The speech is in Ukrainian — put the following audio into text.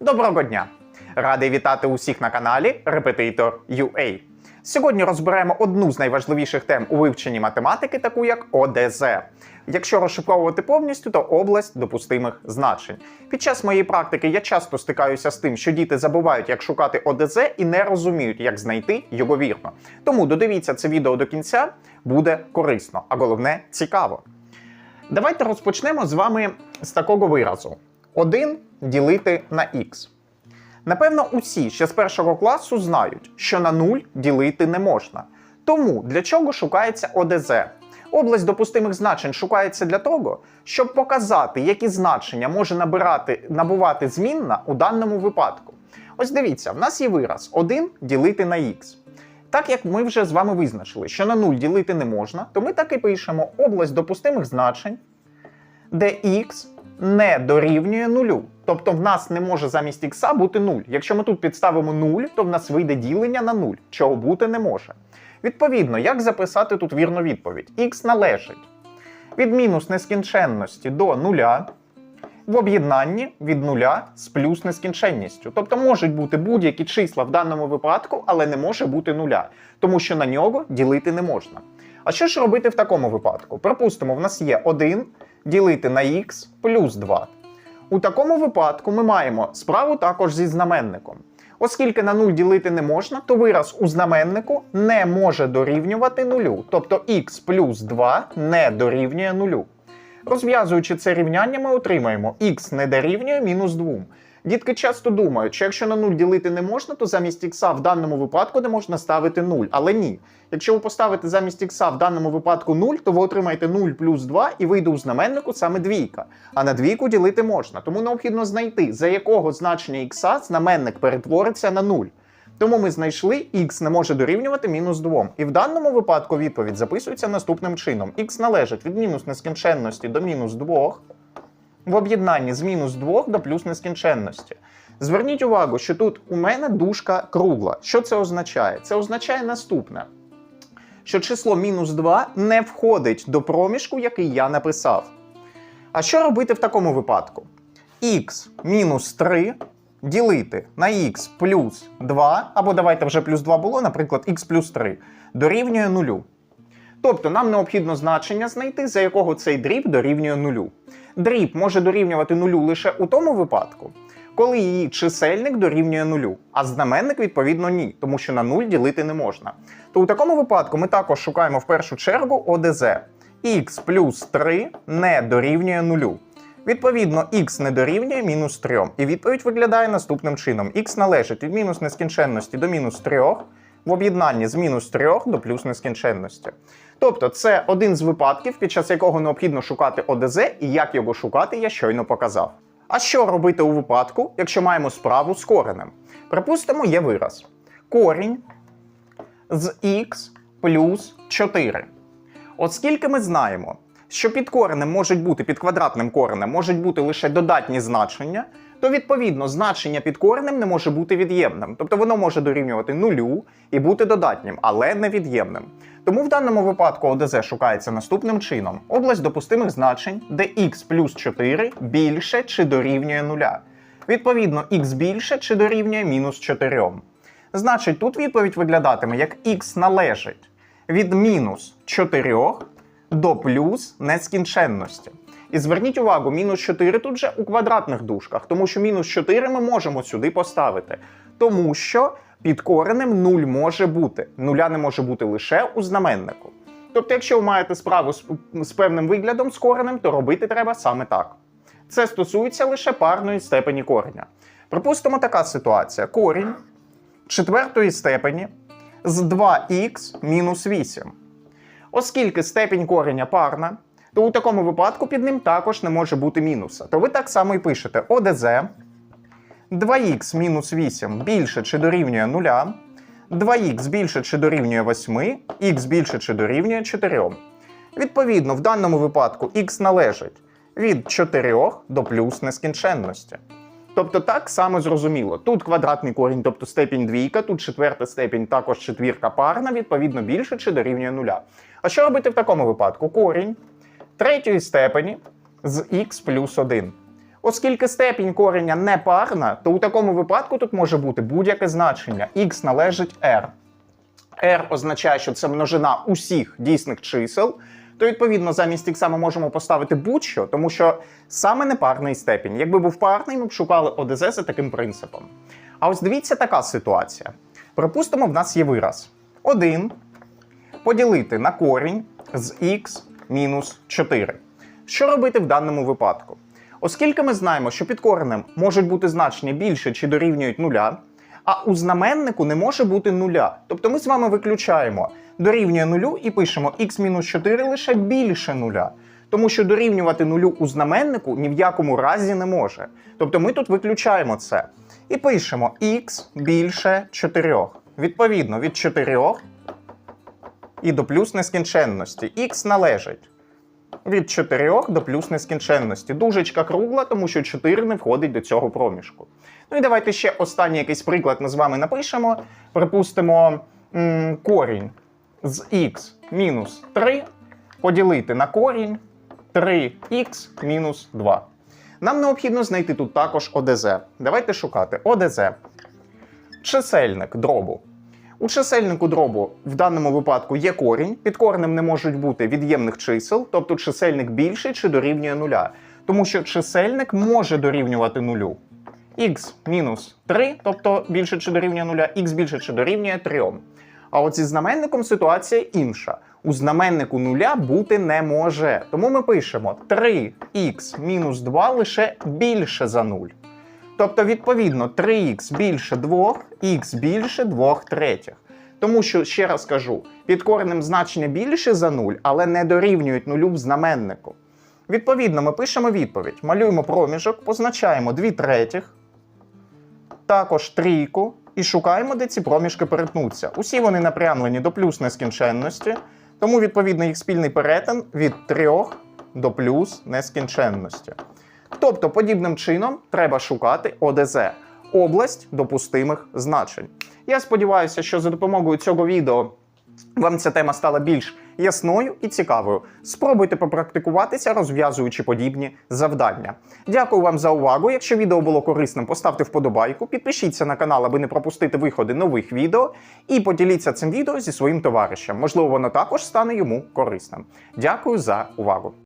Доброго дня! Радий вітати усіх на каналі Репетитор UA. Сьогодні розберемо одну з найважливіших тем у вивченні математики, таку як ОДЗ. Якщо розшифровувати повністю, то область допустимих значень. Під час моєї практики я часто стикаюся з тим, що діти забувають, як шукати ОДЗ і не розуміють, як знайти його вірно. Тому додивіться це відео до кінця, буде корисно, а головне цікаво. Давайте розпочнемо з вами з такого виразу: 1 ділити на х. Напевно, усі ще з першого класу знають, що на 0 ділити не можна. Тому для чого шукається ОДЗ? Область допустимих значень шукається для того, щоб показати, які значення може набирати, набувати змінна у даному випадку. Ось дивіться, в нас є вираз 1 ділити на х. Так як ми вже з вами визначили, що на 0 ділити не можна, то ми так і пишемо область допустимих значень, де х не дорівнює нулю. Тобто в нас не може замість х бути 0. Якщо ми тут підставимо 0, то в нас вийде ділення на 0, чого бути не може. Відповідно, як записати тут вірну відповідь? х належить від мінус нескінченності до нуля в об'єднанні від нуля з плюс нескінченністю. Тобто можуть бути будь-які числа в даному випадку, але не може бути нуля, тому що на нього ділити не можна. А що ж робити в такому випадку? Припустимо, в нас є 1 ділити на х плюс 2. У такому випадку ми маємо справу також зі знаменником. Оскільки на 0 ділити не можна, то вираз у знаменнику не може дорівнювати нулю. Тобто х плюс 2 не дорівнює нулю. Розв'язуючи це рівняння, ми отримаємо х не дорівнює мінус 2. Дітки часто думають, що якщо на 0 ділити не можна, то замість х в даному випадку не можна ставити 0. Але ні. Якщо ви поставите замість х в даному випадку 0, то ви отримаєте 0 плюс 2 і вийде у знаменнику саме двійка. А на двійку ділити можна. Тому необхідно знайти, за якого значення х знаменник перетвориться на 0. Тому ми знайшли х не може дорівнювати мінус 2. І в даному випадку відповідь записується наступним чином: х належить від мінус нескінченності до мінус 2 в об'єднанні з мінус 2 до плюс нескінченності. Зверніть увагу, що тут у мене дужка кругла. Що це означає? Це означає наступне: що число мінус 2 не входить до проміжку, який я написав. А що робити в такому випадку? х мінус 3 ділити на х плюс 2, або давайте вже плюс 2 було, наприклад, х плюс 3, дорівнює нулю. Тобто нам необхідно значення знайти, за якого цей дріб дорівнює нулю. Дріб може дорівнювати нулю лише у тому випадку, коли її чисельник дорівнює нулю, а знаменник, відповідно, ні, тому що на нуль ділити не можна. То у такому випадку ми також шукаємо в першу чергу ОДЗ. х плюс 3 не дорівнює нулю. Відповідно, х не дорівнює мінус 3. І відповідь виглядає наступним чином: х належить від мінус нескінченності до мінус 3 в об'єднанні з мінус 3 до плюс нескінченності. Тобто, це один з випадків, під час якого необхідно шукати ОДЗ, і як його шукати, я щойно показав. А що робити у випадку, якщо маємо справу з коренем? Припустимо, є вираз. Корінь з х плюс 4. Оскільки ми знаємо, що під коренем можуть бути під квадратним коренем можуть бути лише додатні значення, то відповідно значення під коренем не може бути від'ємним. Тобто воно може дорівнювати нулю і бути додатнім, але не від'ємним. Тому в даному випадку ОДЗ шукається наступним чином: область допустимих значень, де х плюс 4 більше чи дорівнює нуля. Відповідно, х більше чи дорівнює мінус 4. Значить, тут відповідь виглядатиме як х належить від мінус 4 до плюс нескінченності. І зверніть увагу, мінус 4 тут же у квадратних дужках, тому що мінус 4 ми можемо сюди поставити. Тому що під коренем 0 може бути. Нуля не може бути лише у знаменнику. Тобто, якщо ви маєте справу з, з певним виглядом з коренем, то робити треба саме так. Це стосується лише парної степені кореня. Припустимо, така ситуація: корінь четвертої степені з 2х мінус 8. Оскільки степінь кореня парна, то у такому випадку під ним також не може бути мінуса. То ви так само і пишете ОДЗ 2х мінус 8 більше чи дорівнює 0, 2х більше чи дорівнює 8, х більше чи дорівнює 4. Відповідно, в даному випадку х належить від 4 до плюс нескінченності. Тобто так само зрозуміло. Тут квадратний корінь, тобто степінь двійка, тут четверта степінь, також четвірка парна, відповідно більше чи дорівнює нуля. А що робити в такому випадку? Корінь третьої степені з х плюс 1. Оскільки степінь кореня не парна, то у такому випадку тут може бути будь-яке значення. x належить r. r означає, що це множина усіх дійсних чисел. То відповідно замість х ми можемо поставити будь-що, тому що саме непарний степінь. Якби був парний, ми б шукали ОДЗ за таким принципом. А ось дивіться така ситуація. Припустимо, в нас є вираз 1 поділити на корінь з х мінус 4. Що робити в даному випадку? Оскільки ми знаємо, що під коренем можуть бути значення більше чи дорівнюють нуля, а у знаменнику не може бути нуля. Тобто ми з вами виключаємо дорівнює нулю і пишемо х-4 лише більше нуля. Тому що дорівнювати нулю у знаменнику ні в якому разі не може. Тобто ми тут виключаємо це. І пишемо х більше 4. Відповідно, від 4 і до плюс нескінченності. Х належить від 4 до плюс нескінченності. Дужечка кругла, тому що 4 не входить до цього проміжку. Ну і давайте ще останній якийсь приклад ми з вами напишемо. Припустимо, м, корінь з х мінус 3 поділити на корінь 3х мінус 2. Нам необхідно знайти тут також ОДЗ. Давайте шукати ОДЗ. Чисельник дробу. У чисельнику дробу в даному випадку є корінь. Під коренем не можуть бути від'ємних чисел, тобто чисельник більший чи дорівнює нуля. Тому що чисельник може дорівнювати нулю. х мінус 3, тобто більше чи дорівнює нуля, х більше чи дорівнює 3. А от зі знаменником ситуація інша. У знаменнику нуля бути не може. Тому ми пишемо 3х мінус 2 лише більше за 0. Тобто, відповідно, 3х більше 2, х більше 2 третіх. Тому що, ще раз кажу, під коренем значення більше за 0, але не дорівнюють нулю в знаменнику. Відповідно, ми пишемо відповідь, малюємо проміжок, позначаємо 2 третіх, також трійку і шукаємо, де ці проміжки перетнуться. Усі вони напрямлені до плюс нескінченності, тому, відповідно, їх спільний перетин від 3 до плюс нескінченності. Тобто, подібним чином треба шукати ОДЗ область допустимих значень. Я сподіваюся, що за допомогою цього відео вам ця тема стала більш ясною і цікавою. Спробуйте попрактикуватися, розв'язуючи подібні завдання. Дякую вам за увагу. Якщо відео було корисним, поставте вподобайку, підпишіться на канал, аби не пропустити виходи нових відео, і поділіться цим відео зі своїм товаришем. Можливо, воно також стане йому корисним. Дякую за увагу.